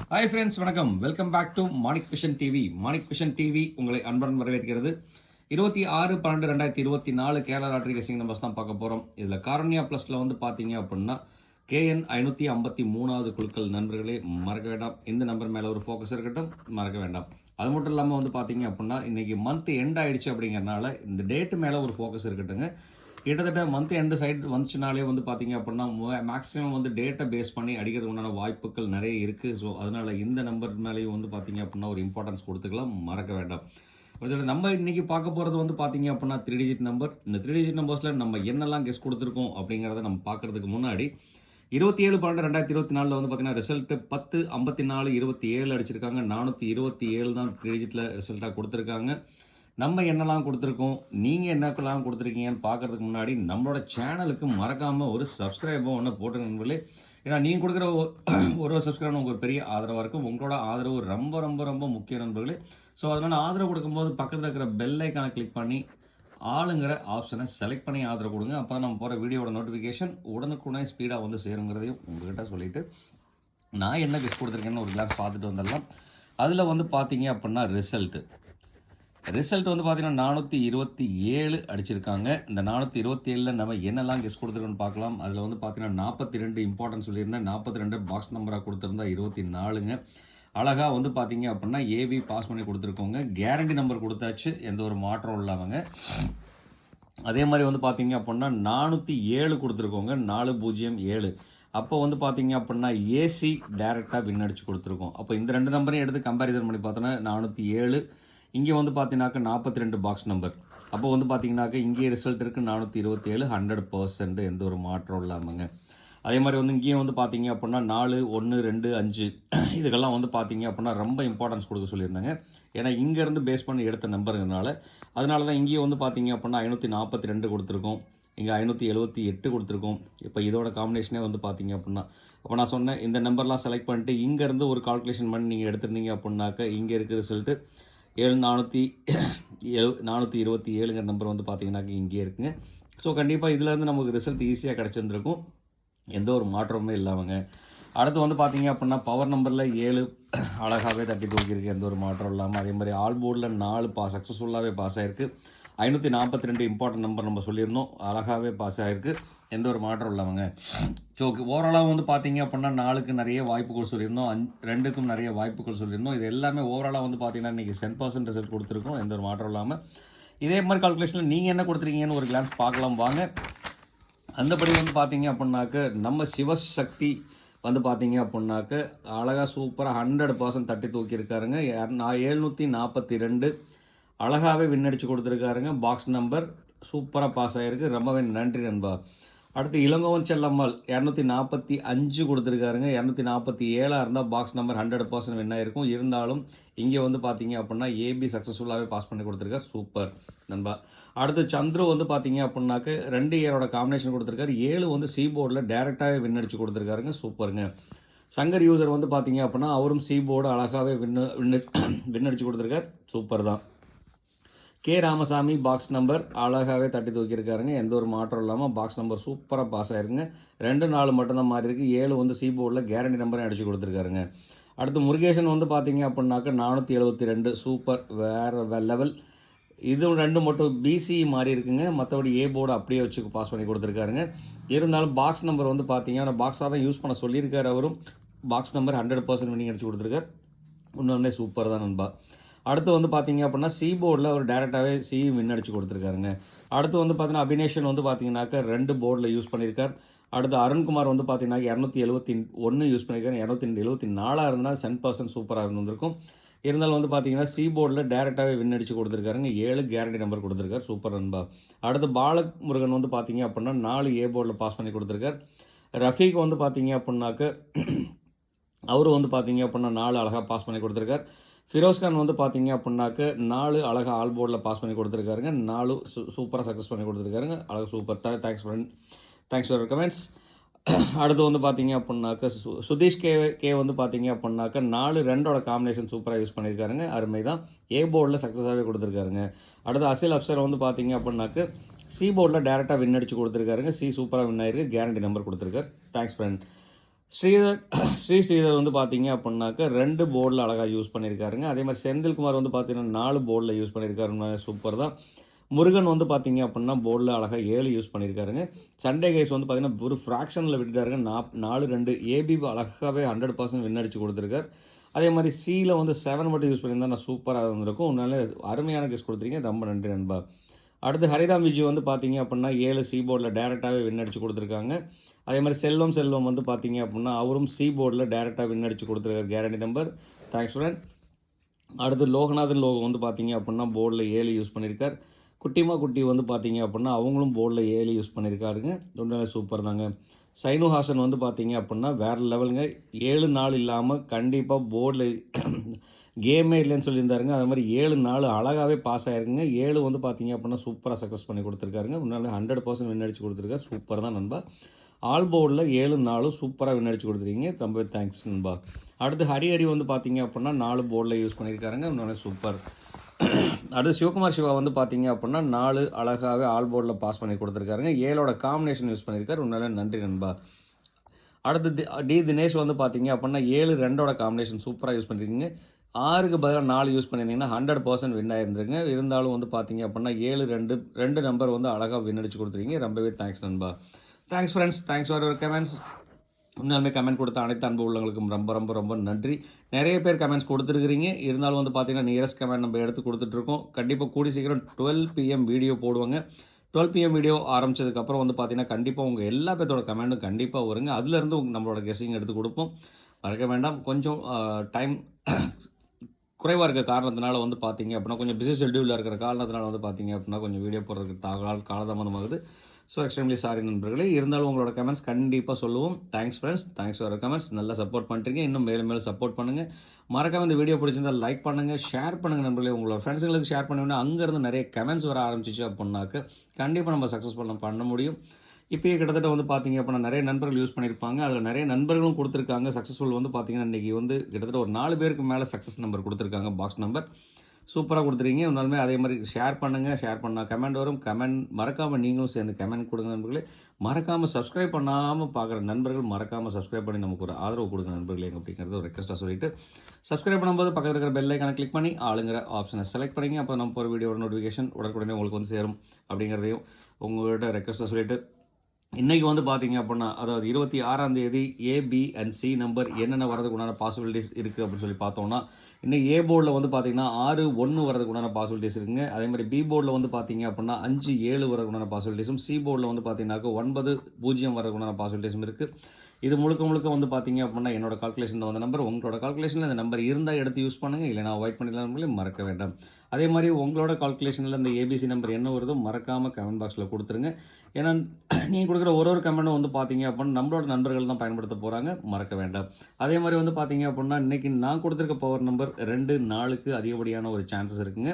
Hi friends வணக்கம். Welcome back to Manik Vision TV Manik Vision TV உங்களை அன்புடன் வரவேற்கிறது. இருபத்தி ஆறு பன்னெண்டு ரெண்டாயிரத்தி இருபத்தி நாலு கேரளா லாட்ரி கசிங் நம்பர்ஸ் தான் பார்க்க போகிறோம் இதில் காரண்யா ப்ளஸில் வந்து பார்த்தீங்க அப்படின்னா கேஎன் ஐநூற்றி ஐம்பத்தி மூணாவது குழுக்கள் நண்பர்களே மறக்க வேண்டாம். இந்த நம்பர் மேலே ஒரு ஃபோக்கஸ் இருக்கட்டும் மறக்க வேண்டாம். அது மட்டும் இல்லாமல் வந்து பார்த்தீங்க அப்படின்னா இன்றைக்கி மந்த் எண்ட் ஆகிடுச்சு அப்படிங்கறனால இந்த டேட்டு மேலே ஒரு ஃபோக்கஸ் இருக்கட்டுங்க. கிட்டத்தட்ட மந்த் எண்டு சைடு வந்துச்சுனாலே வந்து பார்த்தீங்க அப்படின்னா மேக்ஸிமம் வந்து டேட்டை பேஸ் பண்ணி அடிக்கிறதுக்கு உண்டான வாய்ப்புகள் நிறைய இருக்குது ஸோ அதனால் இந்த நம்பர் மேலேயும் வந்து பார்த்தீங்க அப்படின்னா ஒரு இம்பார்ட்டன்ஸ் கொடுத்துக்கலாம். மறக்க வேண்டாம். நம்ம இன்னைக்கு பார்க்க போகிறது வந்து பார்த்தீங்க அப்படின்னா த்ரீ டிஜிட் நம்பர் இந்த த்ரீ டிஜிட் நம்பர்ஸில் நம்ம என்னெல்லாம் கெஸ் கொடுத்துருக்கோம் அப்படிங்கிறத நம்ம பார்க்கறதுக்கு முன்னாடி இருபத்தி ஏழு பன்னெண்டு ரெண்டாயிரத்தி இருபத்தி நாலில் வந்து பார்த்தீங்கன்னா ரிசல்ட்டு பத்து ஐம்பத்தி நாலு இருபத்தி ஏழு அடிச்சிருக்காங்க. நானூற்றி இருபத்தி ஏழு தான் த்ரீ டிஜிட்டில் ரிசல்ட்டாக கொடுத்துருக்காங்க. நம்ம என்னெல்லாம் கொடுத்துருக்கோம் நீங்கள் என்னக்கெல்லாம் கொடுத்துருக்கீங்கன்னு பார்க்கறதுக்கு முன்னாடி நம்மளோட சேனலுக்கு மறக்காமல் ஒரு சப்ஸ்கிரைபும் ஒன்று போட்டு நண்பர்களே. ஏன்னா நீங்கள் கொடுக்குற ஒரு ஒரு சப்ஸ்கிரைபர் உங்களுக்கு ஒரு பெரிய ஆதரவாக இருக்கும். உங்களோட ஆதரவு ரொம்ப ரொம்ப ரொம்ப முக்கிய நண்பர்களே. ஸோ அதனால் ஆதரவு கொடுக்கும்போது பக்கத்தில் இருக்கிற பெல் ஐக்கானை கிளிக் பண்ணி ஆளுங்கிற ஆப்ஷனை செலக்ட் பண்ணி ஆதரவு கொடுங்க. அப்போ நம்ம போகிற வீடியோட நோட்டிஃபிகேஷன் உடனுக்குடனே ஸ்பீடாக வந்து சேருங்கிறதையும் உங்கள்கிட்ட சொல்லிவிட்டு நான் என்ன கெஸ்ட் கொடுத்துருக்கேன்னு ஒரு கிளாஸ் பார்த்துட்டு வந்துடலாம். அதில் வந்து பார்த்தீங்க அப்படின்னா ரிசல்ட்டு ரிசல்ட் வந்து பார்த்தீங்கன்னா நானூற்றி இருபத்தி ஏழு அடிச்சிருக்காங்க. இந்த நானூற்றி இருபத்தி ஏழில் நம்ம என்னெல்லாம் கெஸ் கொடுத்துருக்கோன்னு பார்க்கலாம். அதில் வந்து பார்த்தீங்கன்னா நாற்பத்தி ரெண்டு இம்பார்ட்டன்ஸ் சொல்லியிருந்தேன். நாற்பத்தி ரெண்டு பாக்ஸ் நம்பராக கொடுத்துருந்தா இருபத்தி நாலுங்க. அழகாக வந்து பார்த்தீங்க அப்படின்னா ஏவி பாஸ் பண்ணி கொடுத்துருக்கோங்க. கேரண்டி நம்பர் கொடுத்தாச்சு. எந்த ஒரு மாற்றம் இல்லாமங்க. அதே மாதிரி வந்து பார்த்தீங்க அப்படின்னா நானூற்றி ஏழு கொடுத்துருக்கோங்க. நாலு பூஜ்ஜியம் ஏழு. அப்போ வந்து பார்த்தீங்க அப்படின்னா ஏசி டேரெக்டாக வின் அடிச்சு கொடுத்துருக்கோம். அப்போ இந்த ரெண்டு நம்பரையும் எடுத்து கம்பேரிசன் பண்ணி பார்த்தோன்னா நானூற்றி ஏழு இங்கே வந்து பார்த்தீங்கன்னாக்கா நாற்பத்தி ரெண்டு பாக்ஸ் நம்பர் அப்போ வந்து பார்த்தீங்கன்னாக்கா இங்கே ரிசல்ட் இருக்குது நானூற்றி இருபத்தி ஏழு ஹண்ட்ரட் பர்சன்ட் எந்த ஒரு மாற்றம் இல்லாமங்க. அதே மாதிரி வந்து இங்கேயும் வந்து பார்த்தீங்க அப்படின்னா நாலு ஒன்று ரெண்டு அஞ்சு. இதுக்கெல்லாம் வந்து பார்த்தீங்க அப்படின்னா ரொம்ப இம்பார்ட்டன்ஸ் கொடுக்க சொல்லியிருந்தாங்க. ஏன்னா இங்கேருந்து பேஸ் பண்ணி எடுத்த நம்பருங்கிறனால அதனால தான் இங்கேயும் வந்து பார்த்தீங்க அப்படின்னா ஐநூற்றி நாற்பத்தி ரெண்டு கொடுத்துருக்கோம். இங்கே ஐநூற்றி எழுபத்தி எட்டு கொடுத்துருக்கோம். இப்போ இதோட காம்பினேஷனே வந்து பார்த்தீங்க அப்படின்னா. அப்போ நான் சொன்னேன் இந்த நம்பர்லாம் செலக்ட் பண்ணிட்டு இங்கேருந்து ஒரு கால்குலேஷன் பண்ணி நீங்கள் எடுத்திருந்தீங்க அப்படின்னாக்க இங்கே இருக்கிற ரிசல்ட்டு ஏழு நானூற்றி எழு நானூற்றி இருபத்தி ஏழுங்கிற நம்பர் வந்து பார்த்தீங்கன்னாக்க இங்கே இருக்குங்க. ஸோ கண்டிப்பாக இதுலேருந்து நமக்கு ரிசல்ட் ஈஸியாக கிடச்சிருந்துருக்கும். எந்த ஒரு மாற்றமுமே இல்லாமங்க. அடுத்து வந்து பார்த்தீங்க அப்படின்னா பவர் நம்பரில் ஏழு அழகாகவே தட்டி தூக்கியிருக்கு. எந்த ஒரு மாற்றம் இல்லாமல் அதே மாதிரி ஆல் போர்டில் நாலு பாஸ் சக்ஸஸ்ஃபுல்லாகவே பாஸ் ஆயிருக்கு. ஐநூற்றி நாற்பத்தி ரெண்டு இம்பார்ட்டன்ட் நம்பர் நம்ம சொல்லியிருந்தோம். அழகாகவே பாஸ் ஆகிருக்கு எந்த ஒரு மாற்றம் இல்லாமங்க ஸோ ஓவராலாக வந்து பார்த்தீங்க அப்படின்னா நாளுக்கு நிறைய வாய்ப்புகள் சொல்லியிருந்தோம். அஞ் ரெண்டுக்கும் நிறைய வாய்ப்புகள் சொல்லியிருந்தோம். இது எல்லாமே ஓவராலாக வந்து பார்த்தீங்கன்னா இன்றைக்கி சென் பர்சன்ட் ரிசல்ட் கொடுத்துருக்கோம் எந்த ஒரு மாற்றம் இல்லாமல் இதே மாதிரி கால்குலேஷனில் நீங்கள் என்ன கொடுத்துருக்கீங்கன்னு ஒரு கிளான்ஸ் பார்க்கலாம் வாங்க. அந்தபடி வந்து பார்த்தீங்க அப்படின்னாக்க நம்ம சிவசக்தி வந்து பார்த்தீங்க அப்படின்னாக்க அழகாக சூப்பராக ஹண்ட்ரட் பர்சன்ட் தட்டி தூக்கியிருக்காருங்க. யார்- நான் எழுநூற்றி நாற்பத்தி ரெண்டு. அழகாகவே விண்ணடிச்சு கொடுத்துருக்காருங்க. பாக்ஸ் நம்பர் சூப்பராக பாஸ் ஆகிருக்கு ரொம்பவே நன்றி நண்பா. அடுத்து இளங்கோவன் செல்லம்மாள் இரநூத்தி நாற்பத்தி அஞ்சு கொடுத்துருக்காருங்க. இரநூத்தி நாற்பத்தி ஏழாக இருந்தால் box number hundred percent win ஆயிருக்கும். இருந்தாலும் இங்கே வந்து பார்த்தீங்க அப்படின்னா ஏபி சக்ஸஸ்ஃபுல்லாகவே பாஸ் பண்ணி கொடுத்துருக்காரு. சூப்பர் நண்பா. அடுத்து சந்துரு வந்து பார்த்தீங்க அப்படின்னாக்க ரெண்டு இயரோட காம்பினேஷன் கொடுத்துருக்காரு. ஏழு வந்து சி போர்டில் டேரெக்டாகவே வின் அடிச்சு கொடுத்துருக்காருங்க. சூப்பருங்க சங்கர் யூசர் வந்து பார்த்தீங்க அப்படின்னா அவரும் சி போர்டு அழகாகவே வின்னு வின்னு வின் அடிச்சு கொடுத்துருக்காரு. சூப்பர் தான். கே ராமசாமி பாக்ஸ் நம்பர் அழகாகவே தட்டி தூக்கியிருக்காருங்க. எந்த ஒரு மாற்றம் இல்லாமல் பாக்ஸ் நம்பர் சூப்பராக பாஸ் ஆயிருக்குங்க ரெண்டு நாலு மட்டும்தான் மாறி இருக்கு. ஏழு வந்து சி போர்டில் கேரண்டி நம்பரையும் அடிச்சு கொடுத்துருக்காருங்க. அடுத்து முருகேசன் வந்து பார்த்தீங்க அப்படின்னாக்க நானூற்றி எழுபத்தி ரெண்டு சூப்பர் வேறு லெவல் இது ரெண்டு மட்டும் பிசி மாறி இருக்குங்க. மற்றபடி ஏ போர்டு அப்படியே வச்சு பாஸ் பண்ணி கொடுத்துருக்காருங்க. இருந்தாலும் பாக்ஸ் நம்பர் வந்து பார்த்தீங்கன்னா பாக்ஸாக தான் யூஸ் பண்ண சொல்லியிருக்காரு அவரும். Box number hundred percent winning அடிச்சு கொடுத்துருக்காரு. இன்னொன்னே சூப்பர் தான் நண்பா. அடுத்து வந்து பார்த்தீங்க அப்படின்னா சி போர்டில் ஒரு டேரெக்டாகவே சி வின் அடிச்சு கொடுத்துருக்காருங்க. அடுத்து வந்து பார்த்தீங்கன்னா அபினேஷன் வந்து பார்த்தீங்கன்னாக்க ரெண்டு போர்டில் யூஸ் பண்ணியிருக்கார் அடுத்து அருண்குமார் வந்து பார்த்தீங்கன்னா இரநூத்தி எழுபத்தி ஒன்று யூஸ் பண்ணியிருக்காரு இரநூத்தி எழுபத்தி நாலாக இருந்தால் சென் பர்சன்ட் சூப்பராக இருந்திருக்கும். இருந்தாலும் வந்து பார்த்தீங்கன்னா சி போர்டில் டேரெக்டாகவே வின் அடித்து கொடுத்துருக்காருங்க. ஏழு கேரண்டி நம்பர் கொடுத்துருக்காரு. சூப்பர் ரன்பா அடுத்து பாலமுருகன் வந்து பார்த்தீங்க அப்படின்னா நாலு ஏ போர்டில் பாஸ் பண்ணி கொடுத்துருக்கார். ரஃபீக் வந்து பார்த்தீங்க அப்படின்னாக்க அவரும் வந்து பார்த்தீங்க அப்படின்னா நாலு அழகாக பாஸ் பண்ணி கொடுத்துருக்கார். ஃபிரோஸ்கான் வந்து பார்த்தீங்க அப்படின்னாக்க நாலு அழகாக ஆல் போர்டில் பாஸ் பண்ணி கொடுத்துருக்காருங்க. நாலு சூ சூப்பராக சக்ஸஸ் பண்ணி கொடுத்துருக்காருங்க. அழகாக super. Thanks friend thanks for comments அடுத்து வந்து பார்த்தீங்க அப்படின்னாக்க சு- சுதீஷ் கே கே வந்து பார்த்தீங்க அப்படின்னாக்க நாலு ரெண்டோட காம்பினேஷன் சூப்பராக யூஸ் பண்ணியிருக்காருங்க அருமை தான் ஏ போர்டில் சக்ஸஸாகவே கொடுத்துருக்காருங்க. அடுத்து அசில் அப்சர் வந்து பார்த்தீங்க அப்படின்னாக்க சி போர்டில் டேரெக்டாக வின் அடிச்சு கொடுத்துருக்காருங்க. சி சூப்பராக வின் ஆயிருக்கு. கேரண்டி நம்பர் கொடுத்துருக்காரு. தேங்க்ஸ் ஃப்ரெண்ட் ஸ்ரீதர் ஸ்ரீ ஸ்ரீதர் வந்து பார்த்தீங்க அப்படின்னாக்க ரெண்டு போர்டில் அழகாக யூஸ் பண்ணியிருக்காருங்க அதே மாதிரி செந்தில்குமார் வந்து பார்த்தீங்கன்னா நாலு போர்டில் யூஸ் பண்ணியிருக்காருன்னு சூப்பர் தான். முருகன் வந்து பார்த்தீங்க அப்படின்னா போர்டில் அழகாக ஏழு யூஸ் பண்ணியிருக்காருங்க சண்டே கேஸ் வந்து பார்த்தீங்கன்னா ஒரு ஃப்ராக்ஷனில் விட்டுட்டாருங்க. நா நாலு ரெண்டு ஏபி அழகாகவே ஹண்ட்ரட் பர்சன்ட் வின் அடிச்சு கொடுத்துருக்காரு. அதே மாதிரி சியில் வந்து செவன் மட்டும் யூஸ் பண்ணியிருந்தா நான் சூப்பராக இருந்திருக்கும். உன்னால அருமையான கேஸ் கொடுத்துருங்க ரொம்ப நன்றி நண்பா. அடுத்து ஹரிராம் விஜய் வந்து பார்த்தீங்க அப்படின்னா ஏழு சி போர்டில் டேரெக்டாகவே வின் அடிச்சு கொடுத்துருக்காங்க. அதே மாதிரி செல்வம் செல்வம் வந்து பார்த்தீங்க அப்படின்னா அவரும் சி போர்டில் டேரெக்டாக வின் அடித்து கொடுத்துருக்காரு. கேரண்டி நம்பர் தேங்க்ஸ் ஃப்ரெண்ட் அடுத்து லோகநாதன் லோகம் வந்து பார்த்தீங்க அப்படின்னா போர்டில் ஏழு யூஸ் பண்ணியிருக்கார். குட்டிமா குட்டி வந்து பார்த்தீங்க அப்படின்னா அவங்களும் போர்டில் ஏழு யூஸ் பண்ணியிருக்காருங்க. உண்மையிலே சூப்பர் தாங்க. சைனு ஹாசன் வந்து பார்த்தீங்க அப்படின்னா வேறு லெவலுங்க. ஏழு நாள் இல்லாமல் கண்டிப்பாக போர்டில் கேமே இல்லைன்னு சொல்லியிருந்தாருங்க. அது மாதிரி ஏழு நாள் அழகாகவே பாஸ் ஆயிருக்குங்க. ஏழு வந்து பார்த்தீங்க அப்படின்னா சூப்பராக சக்ஸஸ் பண்ணி கொடுத்துருக்காருங்க. உண்மையிலே ஹண்ட்ரட் பர்சன்ட் வின் அடிச்சு கொடுத்துருக்காரு. சூப்பர் தான் நண்பா. ஆல் போர்டில் ஏழு நாலு சூப்பராக வின் அடிச்சு கொடுத்துருக்கீங்க. ரொம்ப தேங்க்ஸ் நண்பா. அடுத்து ஹரிஹரி வந்து பார்த்தீங்க அப்படின்னா நாலு போர்டில் யூஸ் பண்ணியிருக்காருங்க. உண்மையிலே சூப்பர் அடுத்து சிவகுமார் சிவா வந்து பார்த்தீங்க அப்படின்னா நாலு அழகாகவே ஆல் போர்டில் பாஸ் பண்ணி கொடுத்துருக்காருங்க. ஏழோட காம்பினேஷன் யூஸ் பண்ணியிருக்காரு. உன்னால நன்றி நண்பா. அடுத்து டி தினேஷ் வந்து பார்த்தீங்க அப்படின்னா ஏழு ரெண்டோட காம்பினேஷன் சூப்பராக யூஸ் பண்ணியிருக்கீங்க. ஆறுக்கு பதிலாக நாலு யூஸ் பண்ணியிருந்தீங்கன்னா ஹண்ட்ரட் பர்சன்ட் வின் ஆயிருந்துருங்க இருந்தாலும் வந்து பார்த்தீங்க அப்படின்னா ஏழு ரெண்டு ரெண்டு நம்பர் வந்து அழகாக வின் அடிச்சு கொடுத்துருக்கீங்க. ரொம்பவே தேங்க்ஸ் நண்பா. Thanks friends thanks for your comments உண்மையாலுமே கமெண்ட் கொடுத்த அனைத்து அன்பு உள்ளவங்களுக்கும் ரொம்ப ரொம்ப ரொம்ப நன்றி. நிறைய பேர் கமெண்ட்ஸ் கொடுத்துருக்கிறீங்க. இருந்தாலும் வந்து பார்த்தீங்கன்னா நியரஸ்ட் கமெண்ட் நம்ம எடுத்து கொடுத்துட்ருக்கோம். கண்டிப்பாக கூடி சீக்கிரம் டுவெல் பிஎம் வீடியோ போடுவாங்க. டுவெல் பிஎம் வீடியோ ஆரம்பிச்சதுக்கப்புறம் வந்து பார்த்தீங்கன்னா கண்டிப்பாக உங்கள் எல்லா பேர்த்தோட கமெண்ட்டும் கண்டிப்பாக வருங்க. அதுலேருந்து உங்கள் நம்மளோட கெஸ்ஸிங் எடுத்து கொடுப்போம். மறக்க வேண்டாம். கொஞ்சம் டைம் குறைவாக இருக்க காரணத்தினால வந்து பார்த்தீங்க அப்படின்னா கொஞ்சம் பிஸி ஷெட்யூலில் இருக்கிற காரணத்தினால வந்து பார்த்தீங்க அப்படின்னா கொஞ்சம் வீடியோ போடுறதுக்கு தாக்கால் காலதாமதமாகுது. ஸோ எக்ஸ்ட்ரீம்லி சாரி நண்பர்களே. இருந்தாலும் உங்களோட கமெண்ட்ஸ் கண்டிப்பாக சொல்லுவோம். Thanks friends thanks for comments நல்லா சப்போர்ட் பண்ணுறீங்க இன்னும் மேலும் மேலும் சப்போர்ட் பண்ணுங்கள் மறக்காம இந்த வீடியோ பிடிச்சிருந்தா லைக் பண்ணுங்கள் ஷேர் பண்ணுங்கள் நண்பர்களே. உங்களோட ஃப்ரெண்ட்ஸுங்களுக்கு ஷேர் பண்ணுங்கன்னா அங்கேருந்து நிறைய கமெண்ட்ஸ் வர ஆரம்பிச்சிச்சு அப்படின்னாக்க கண்டிப்பாக நம்ம சக்ஸஸ் பண்ண பண்ண முடியும். இப்போயே கிட்டத்தட்ட வந்து பார்த்தீங்க அப்படின்னா நிறைய நண்பர்கள் யூஸ் பண்ணியிருப்பாங்க அதில் நிறைய நண்பர்களும் கொடுத்துருக்காங்க. சக்ஸஸ்ஃபுல் வந்து பார்த்தீங்கன்னா இன்றைக்கி வந்து கிட்டத்தட்ட ஒரு நாலு பேருக்கு மேலே சக்ஸஸ் நம்பர் கொடுத்துருக்காங்க. பாக்ஸ் நம்பர் சூப்பராக கொடுத்துருக்கீங்க. உன்னாலுமே அதே மாதிரி ஷேர் பண்ணுங்கள் ஷேர் பண்ணால் கமெண்ட் வரும். கமெண்ட் மறக்காமல் நீங்களும் சேர்ந்து கமெண்ட் கொடுங்க நண்பர்களே. மறக்காமல் சப்ஸ்கிரைப் பண்ணாமல் பார்க்குற நண்பர்கள் மறக்காமல் சப்ஸ்கிரைப் பண்ணி நமக்கு ஒரு ஆதரவு கொடுங்க நண்பர்களே அப்படிங்கிறது ஒரு ரெக்வஸ்ட்டாக சொல்லிட்டு சப்ஸ்கிரைப் பண்ணும்போது பக்கத்தில் இருக்கிற பெல் ஐக்கானை கிளிக் பண்ணி ஆளுங்கிற ஆப்ஷனை செலக்ட் பண்ணிங்க. அப்போ நம்ம ஒரு வீடியோட நோட்டிஃபிகேஷன் உடனுக்குடனே உங்களுக்கு வந்து சேரும் அப்படிங்கிறதையும் உங்கள்கிட்ட ரெக்வஸ்ட்டாக சொல்லிட்டு இன்றைக்கி வந்து பார்த்தீங்க அப்படின்னா அதாவது இருபத்தி ஆறாம் தேதி A B and C number என்னென்ன வரதுக்கு உண்டான பாசிபிலிட்டிஸ் இருக்குது அப்படின்னு சொல்லி பார்த்தோம்னா இன்னைக்கு ஏ போர்டில் வந்து பார்த்தீங்கன்னா ஆறு ஒன்று வரதுக்கு உண்டான பாசிபிலிட்டிஸ் இருக்குங்க. அதே மாதிரி பி போர்டில் வந்து பார்த்தீங்க அப்படின்னா அஞ்சு ஏழு வரதுக்கு உண்டான பாசிபிலிட்டிஸும் சி போர்டில் வந்து பார்த்தீங்கன்னாக்க ஒன்பது பூஜ்ஜியம் வரதுக்கு உண்டான பாசிபிலிட்டிஸும் இருக்குது இது முழுக்க முழுக்க வந்து பார்த்தீங்க அப்படின்னா என்னோட கால்குலேஷன் வந்த நம்பர் உங்களோட கால்குலேஷனில் இந்த நம்பர் இருந்தால் எடுத்து யூஸ் பண்ணுங்கள் இல்லைனா அவாய்ட் பண்ணிடலாம் மறக்க வேண்டாம். அதே மாதிரி உங்களோட கால்குலேஷனில் இந்த ஏபிசி நம்பர் என்ன வருதோ மறக்காமல் கமெண்ட் பாக்ஸில் கொடுத்துருங்க. ஏன்னா நீங்கள் கொடுக்குற ஒரு ஒரு கமெண்ட்டும் வந்து பார்த்தீங்க அப்படின்னா நம்மளோட நண்பர்கள் தான் பயன்படுத்த போகிறாங்க மறக்க வேண்டாம். அதே மாதிரி வந்து பார்த்தீங்க அப்படின்னா இன்றைக்கி நான் கொடுத்துருக்க பவர் நம்பர் ரெண்டு நாளுக்கு அதிகப்படியான ஒரு சான்சஸ் இருக்குங்க.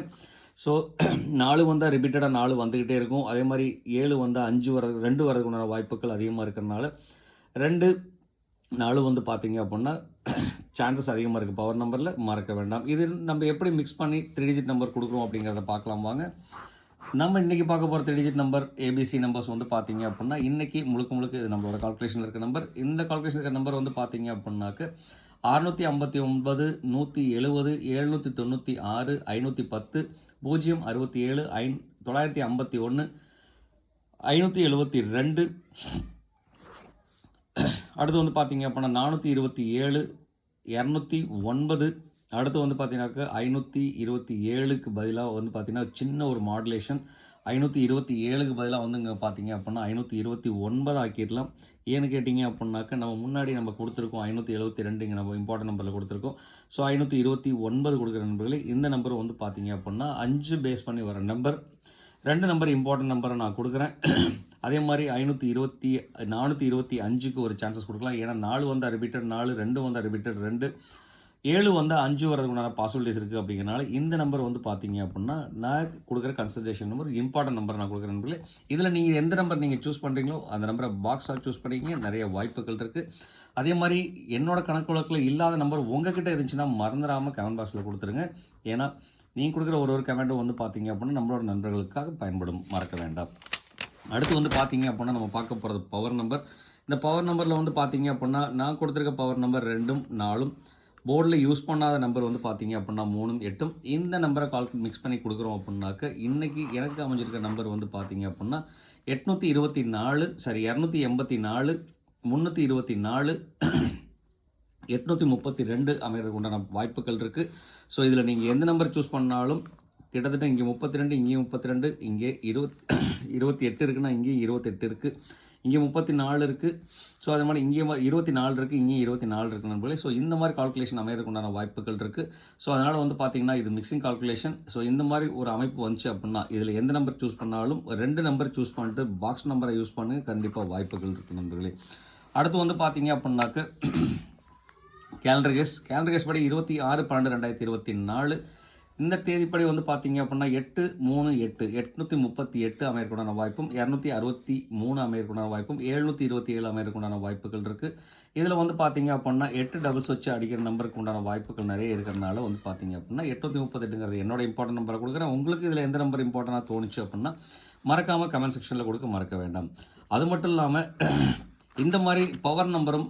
ஸோ நாலு வந்தால் ரிப்பீட்டடாக நாலு வந்துக்கிட்டே இருக்கும். அதே மாதிரி ஏழு வந்தால் அஞ்சு வர ரெண்டு வரதுக்குண்டான வாய்ப்புகள் அதிகமாக இருக்கிறனால ரெண்டு நாளும் வந்து பார்த்தீங்க அப்படின்னா சான்சஸ் அதிகமாக இருக்குது பவர் நம்பரில் மறக்க வேண்டாம். இது நம்ம எப்படி மிக்ஸ் பண்ணி த்ரீ டிஜிட் நம்பர் கொடுக்குறோம் அப்படிங்கிறத பார்க்கலாம் வாங்க. நம்ம இன்றைக்கி பார்க்க போகிற three digit number ABC numbers வந்து பார்த்தீங்க அப்படின்னா இன்றைக்கி முழுக்க முழுக்க இது நம்மளோட கால்குலேஷன் இருக்க நம்பர் இந்த கால்குலேஷன் இருக்க நம்பர் வந்து பார்த்தீங்க அப்படின்னாக்க அறுநூற்றி ஐம்பத்தி ஒன்பது நூற்றி எழுபது எழுநூற்றி தொண்ணூற்றி ஆறு ஐநூற்றி பத்து பூஜ்ஜியம் அறுபத்தி ஏழு ஐ தொள்ளாயிரத்தி ஐம்பத்தி ஒன்று ஐநூற்றி எழுபத்தி ரெண்டு அடுத்து வந்து பார்த்தீங்க அப்படின்னா நானூற்றி இருபத்தி ஏழு இரநூத்தி ஒன்பது. அடுத்து வந்து பார்த்தீங்கன்னாக்கா ஐநூற்றி இருபத்தி ஏழுக்கு பதிலாக வந்து பார்த்தீங்கன்னா சின்ன ஒரு மாடுலேஷன் ஐநூற்றி இருபத்தி ஏழுக்கு பதிலாக வந்து இங்கே பார்த்தீங்க அப்படின்னா ஐநூற்றி இருபத்தி ஒன்பது ஆக்கிடலாம். ஏன்னு கேட்டிங்க அப்படின்னாக்க நம்ம முன்னாடி நம்ம கொடுத்துருக்கோம் ஐநூற்றி எழுபத்தி ரெண்டு இங்கே நம்ம இம்பார்ட்டன்ட் நம்பரில் கொடுத்துருக்கோம். ஸோ ஐநூற்றி இருபத்தி ஒன்பது கொடுக்குற நம்பர்களே இந்த நம்பர் வந்து பார்த்தீங்க அப்படின்னா அஞ்சு பேஸ் பண்ணி வர நம்பர் ரெண்டு நம்பர் இம்பார்ட்டன்ட் நம்பரை நான் கொடுக்குறேன். அதே மாதிரி ஐநூற்றி இருபத்தி நானூற்றி இருபத்தி அஞ்சுக்கு ஒரு சான்சஸ் கொடுக்கலாம். ஏன்னா நாலு வந்தால் ரிப்பீட்டட் நாலு ரெண்டு வந்தால் ரிப்பீட்டட் ரெண்டு. ஏழு வந்தால் அஞ்சு வரதுக்குண்டான பாசிபிலிட்டிஸ் இருக்குது அப்படிங்கிறனால இந்த நம்பர் வந்து பார்த்தீங்க அப்படின்னா நான் கொடுக்குற கன்சல்டேஷன் நம்பர் இம்பார்ட்டன்ட் நம்பர் நான் கொடுக்குற நம்பர்களே இதில் நீங்கள் எந்த நம்பர் நீங்கள் சூஸ் பண்ணுறீங்களோ அந்த நம்பரை பாக்ஸாக சூஸ் பண்ணிங்க நிறைய வாய்ப்புகள் இருக்குது அதே மாதிரி என்னோடய கணக்கு வழக்கில் இல்லாத நம்பர் உங்ககிட்ட இருந்துச்சுன்னா மறந்துடாமல் கமெண்ட் பாக்ஸில் கொடுத்துருங்க. ஏன்னா நீங்கள் கொடுக்குற ஒரு ஒரு கமெண்ட்டும் வந்து பார்த்தீங்க அப்படின்னா நம்மளோட நண்பர்களுக்காக பயன்படும். மறக்க வேண்டாம். அடுத்து வந்து பார்த்தீங்க அப்படின்னா நம்ம பார்க்க போகிறது பவர் நம்பர் இந்த பவர் நம்பரில் வந்து பார்த்தீங்க அப்படின்னா நான் கொடுத்துருக்க பவர் நம்பர் ரெண்டும் நாலும் போர்டில் யூஸ் பண்ணாத நம்பர் வந்து பார்த்தீங்க அப்படின்னா மூணும் எட்டும். இந்த நம்பரை கால் மிக்ஸ் பண்ணி கொடுக்குறோம் அப்படின்னாக்க இன்றைக்கி எனக்கு அமைஞ்சிருக்க நம்பர் வந்து பார்த்தீங்க அப்படின்னா எட்நூற்றி இருபத்தி நாலு சரி இரநூத்தி எண்பத்தி நாலு முந்நூற்றி இருபத்தி நாலு எட்நூற்றி முப்பத்தி ரெண்டு அமைகிறதுக்கு உண்டான வாய்ப்புகள் இருக்குது ஸோ இதில் நீங்கள் எந்த நம்பர் சூஸ் பண்ணாலும் கிட்டத்தட்ட இங்கே முப்பத்தி ரெண்டு இங்கேயும் முப்பத்தி ரெண்டு இங்கே இருபத் இருபத்தி எட்டு இருக்குன்னா இங்கேயும் இருபத்தெட்டு இருக்குது இங்கே முப்பத்தி நாலு இருக்குது ஸோ அதே மாதிரி இங்கே இருபத்தி நாலு இருக்குது இங்கேயும் இருபத்தி நாலு இருக்குது நண்பர்களே. ஸோ இந்த மாதிரி கால்குலேஷன் அமையறதுக்குண்டான வாய்ப்புகள் இருக்குது ஸோ அதனால் வந்து பார்த்தீங்கன்னா இது மிக்சிங் கால்குலேஷன் ஸோ இந்த மாதிரி ஒரு அமைப்பு வந்துச்சு அப்படின்னா இதில் எந்த நம்பர் சூஸ் பண்ணாலும் ரெண்டு நம்பர் சூஸ் பண்ணிட்டு பாக்ஸ் நம்பரை யூஸ் பண்ணுங்க. கண்டிப்பாக வாய்ப்புகள் இருக்குது நண்பர்களே. அடுத்து வந்து பார்த்தீங்க அப்படின்னாக்க கேலண்டர் கேஸ் கேலண்டர் கேஸ் படி இருபத்தி ஆறு பன்னெண்டு ரெண்டாயிரத்தி இருபத்தி நாலு. இந்த தேதிப்படி வந்து பார்த்தீங்க அப்படின்னா எட்டு மூணு எட்டு எட்நூற்றி முப்பத்தி எட்டு அமையற்குண்டான வாய்ப்பும் இரநூத்தி அறுபத்தி மூணு அமையற்குண்டான வாய்ப்பும் எழுநூற்றி இருபத்தி ஏழு அமையற்குண்டான வாய்ப்புகள் இருக்குது இதில் வந்து பார்த்தீங்க அப்படின்னா எட்டு டபுள்ஸ் வச்சு அடிக்கிற நம்பருக்கு உண்டான வாய்ப்புகள் நிறைய இருக்கிறனால வந்து பார்த்தீங்க அப்படின்னா எட்நூற்றி முப்பத்தெட்டுங்கிறது என்னோட இம்பார்ட்டன்ட் நம்பரை கொடுக்குறேன். உங்களுக்கு இதில் எந்த நம்பர் இம்பார்ட்டனாக தோணுச்சு அப்படின்னா மறக்காமல் கமெண்ட் செக்ஷனில் கொடுக்க மறக்க வேண்டாம். அது மட்டும் இல்லாமல் இந்த மாதிரி பவர் நம்பரும்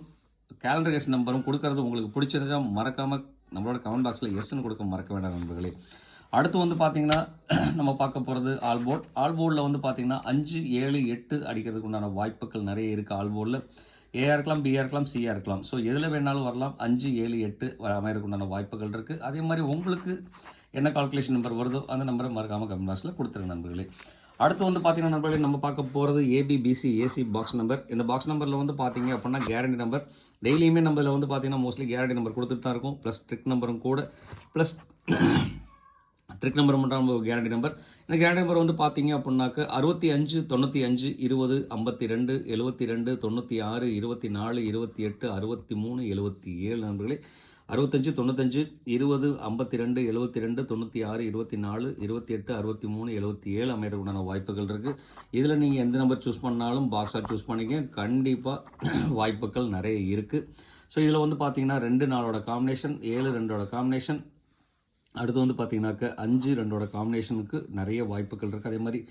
கேலண்டர் நம்பரும் கொடுக்கறது உங்களுக்கு பிடிச்சிருந்தா மறக்காமல் நம்மளோட கமெண்ட் பாக்ஸில் எஸ்ன்னு கொடுக்க மறக்க வேண்டாம் நண்பர்களே. அடுத்து வந்து பார்த்தீங்கன்னா நம்ம பார்க்க போகிறது ஆல்போர்ட். ஆல்போர்டில் வந்து பார்த்தீங்கன்னா அஞ்சு ஏழு எட்டு அடிக்கிறதுக்கு உண்டான வாய்ப்புகள் நிறைய இருக்குது ஆல்போர்டில். ஏஆர் இருக்கலாம் பிஆர் இருக்கலாம் சிஆர் இருக்கலாம். ஸோ எதில் வேணாலும் வரலாம். அஞ்சு ஏழு எட்டு அமையறதுக்கு உண்டான வாய்ப்புகள் இருக்குது அதே மாதிரி உங்களுக்கு என்ன கால்குலேஷன் நம்பர் வருதோ அந்த நம்பரை மறக்காமல் கமெண்ட் பாக்ஸில் கொடுத்துருங்க நண்பர்களே. அடுத்து வந்து பார்த்தீங்கன்னா நண்பர்களே நம்ம பார்க்க போகிறது AB BC AC box number இந்த பாக்ஸ் நம்பரில் வந்து பார்த்தீங்க அப்படின்னா கேரண்டி நம்பர் டெய்லியுமே நம்ம இதில் வந்து பார்த்தீங்கன்னா மோஸ்ட்லி கேரண்டி நம்பர் கொடுத்துட்டு தான் இருக்கும். ப்ளஸ் ட்ரிக் நம்பரும் கூட. ப்ளஸ் ட்ரிக் நம்பர் மட்டும் நம்ம கேரண்டி நம்பர் இந்த கேரண்டி நம்பர் வந்து பார்த்தீங்க அப்படின்னாக்க அறுபத்தி அஞ்சு தொண்ணூற்றி அஞ்சு இருபது ஐம்பத்தி ரெண்டு எழுபத்தி ரெண்டு தொண்ணூற்றி ஆறு இருபத்தி நாலு இருபத்தி எட்டு அறுபத்தி மூணு எழுபத்தி ஏழு நண்பர்களே. அறுபத்தஞ்சு தொண்ணூத்தஞ்சு இருபது ஐம்பத்தி ரெண்டு எழுபத்தி ரெண்டு தொண்ணூற்றி ஆறு இருபத்தி நாலு இருபத்தி எட்டு அறுபத்தி மூணு எழுபத்தி ஏழு அமையறதுக்குண்டான வாய்ப்புகள் இருக்குது இதில் நீங்கள் எந்த நம்பர் சூஸ் பண்ணாலும் பாக்ஸாக சூஸ் பண்ணிக்க கண்டிப்பாக வாய்ப்புகள் நிறைய இருக்குது ஸோ இதில் வந்து பார்த்தீங்கன்னா ரெண்டு நாளோட காம்பினேஷன் ஏழு ரெண்டோட காம்பினேஷன் அடுத்து வந்து பார்த்தீங்கன்னாக்க அஞ்சு ரெண்டோட காம்பினேஷனுக்கு நிறைய வாய்ப்புகள் இருக்குது அதே மாதிரி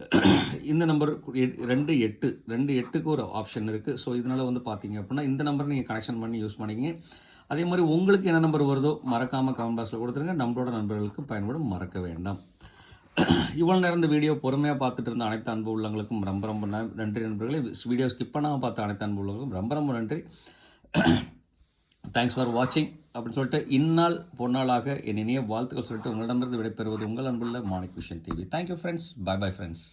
இந்த நம்பர் ரெண்டு எட்டு ரெண்டு எட்டுக்கு ஒரு ஆப்ஷன் இருக்குது ஸோ இதனால் வந்து பார்த்தீங்க அப்படின்னா இந்த நம்பர் நீங்கள் கனெக்ஷன் பண்ணி யூஸ் பண்ணிக்கிங்க. அதே மாதிரி உங்களுக்கு என்ன நம்பர் வருதோ மறக்காமல் கமெண்ட் பாக்ஸில் கொடுத்துருங்க. நம்மளோட நண்பர்களுக்கு பயன்படும் மறக்க வேண்டாம். இவ்வளோ நேரம் இந்த வீடியோ பொறுமையாக பார்த்துட்டு இருந்த அனைத்து அன்பு உள்ளவங்களுக்கும் ரொம்ப ரொம்ப நன்றி நண்பர்களே. வீடியோ ஸ்கிப் பண்ணாமல் பார்த்த அனைத்து அன்பு உள்ளவங்களுக்கும் ரொம்ப ரொம்ப நன்றி. தேங்க்ஸ் ஃபார் வாட்சிங் அப்படின்னு சொல்லிட்டு இந்நாள் பொன்னாளாக என் இனிய வாழ்த்துக்கள் சொல்லிட்டு உங்களிடமிருந்து விடைபெறுவது உங்கள் அன்புள்ள Manik Vision TV thank you friends bye bye friends